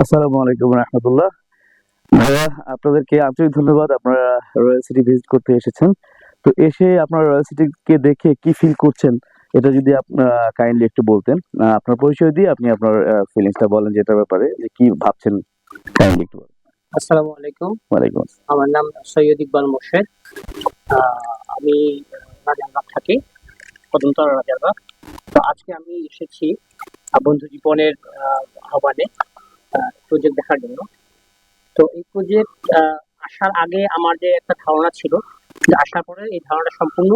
আসসালামু আলাইকুম রহমতুল্লাহ। ভাইয়া আপনাদেরকে আন্তরিক ধন্যবাদ। আপনারা রয়্যাল সিটি ভিজিট করতে এসেছেন। তো এসে আপনারা রয়্যাল সিটিকে দেখে কি ফিল করছেন এটা যদি আপনারা কাইন্ডলি একটু বলতেন। আপনার পরিচয় দিয়ে আপনি আপনার ফিলিংসটা বলেন যেটার ব্যাপারে যে কি ভাবছেন কাইন্ডলি একটু বলেন। আসসালামু আলাইকুম। ওয়ালাইকুম আমার নাম সৈয়দ ইকবাল মোর্শেদ। আমি রাজারবাগ থাকি। কদমতলা রাজারবাগ। আজকে আমি এসেছি বন্ধু জীবনের আহ, আহ্বানে প্রজেক্ট দেখার জন্য। তো এই প্রজেক্ট আসার আগে আমার যে একটা ধারণা ছিল যে আসার পরে এই ধারণাটা সম্পূর্ণ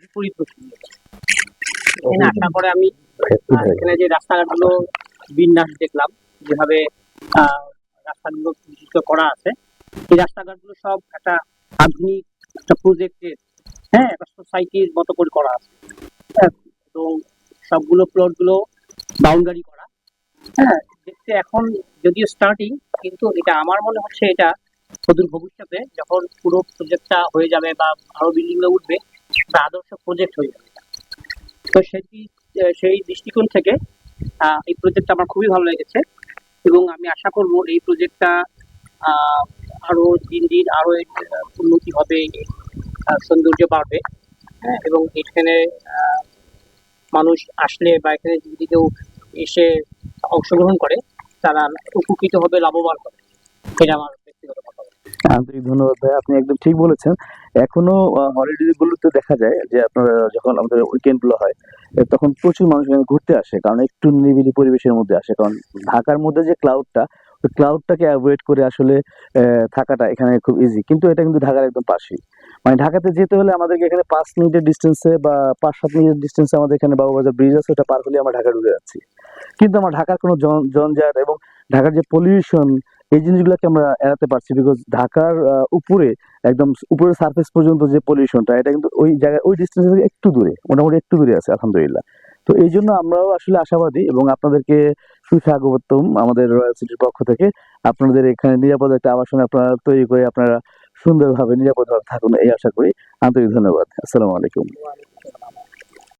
বিপরীত রূপ নিয়েছে এখানে আসার পরে আমি এখানে যে রাস্তাঘাটগুলো বিন্যাস দেখলাম যেভাবে আহ, রাস্তাগুলো বিশিষ্ট করা আছে এই রাস্তাঘাটগুলো সব একটা আধুনিক একটা প্রজেক্টের হ্যাঁ একটা সোসাইটির মতো করে করা আছে। এবং সবগুলো প্লটগুলো বাউন্ডারি করা। হ্যাঁ দেখতে এখন যদিও স্টার্টিং কিন্তু এটা আমার মনে হচ্ছে এটা অদূর ভবিষ্যতে যখন পুরো প্রজেক্টটা হয়ে যাবে বা আরও বিল্ডিংগুলো উঠবে একটা আদর্শ প্রজেক্ট হয়ে যাবে। তো সেটি সেই দৃষ্টিকোণ থেকে এই প্রজেক্টটা আমার খুবই ভালো লেগেছে এবং আমি আশা করব এই প্রজেক্টটা আরও দিন দিন আরও উন্নতি হবে সৌন্দর্য বাড়বে। হ্যাঁ, এবং এখানে মানুষ আসলে বা এখানে যদি কেউ এসে অংশগ্রহণ করে, তারা উপকৃত হবে, লাভবান হবে। এটা আমার ব্যক্তিগত আন্তরিক ধন্যবাদ ভাই, আপনি একদম ঠিক বলেছেন। এখনও হলিডে গুলোতে দেখা যায় যে আপনার যখন আমাদের উইকেন্ডগুলো হয় তখন প্রচুর মানুষ ঘুরতে আসে, কারণ একটু নিরিবিলি পরিবেশের মধ্যে আসে। কারণ ঢাকার মধ্যে যে ক্লাউডটা ওই ক্লাউডটাকে অ্যাভয়েড করে আসলে থাকাটা এখানে খুব ইজি কিন্তু এটা কিন্তু ঢাকার একদম পাশেই। মানে ঢাকাতে যেতে হলে আমাদেরকে এখানে পাঁচ মিনিটের ডিস্টেন্সে বা পাঁচ সাত মিনিটের ডিস্টেন্সে আমাদের এখানে বাবুবাজার ব্রিজ আছে, ওটা পার হলে আমরা ঢাকা ঢুকে যাচ্ছি। কিন্তু আমার ঢাকার কোনো জঞ্জাট এবং ঢাকার যে পলিউশন এই জিনিসগুলোকে আমরা এড়াতে পারছি বিকজ ঢাকার উপরে, একদম উপরের সার্ফেস পর্যন্ত যে পলিউশনটা এটা কিন্তু ওই জায়গায়, ওই ডিস্টেন্স থেকে একটু দূরে, মোটামুটি একটু দূরে আছে, আলহামদুলিল্লাহ। তো এই জন্য আমরাও আসলে আশাবাদী এবং আপনাদেরকে সুস্বাগতম আমাদের রয়্যাল সিটির পক্ষ থেকে। আপনাদের এখানে নিরাপদ একটা আবাসন আপনারা তৈরি করে আপনারা সুন্দরভাবে নিরাপদভাবে থাকুন এই আশা করি আন্তরিক ধন্যবাদ আসসালামু আলাইকুম।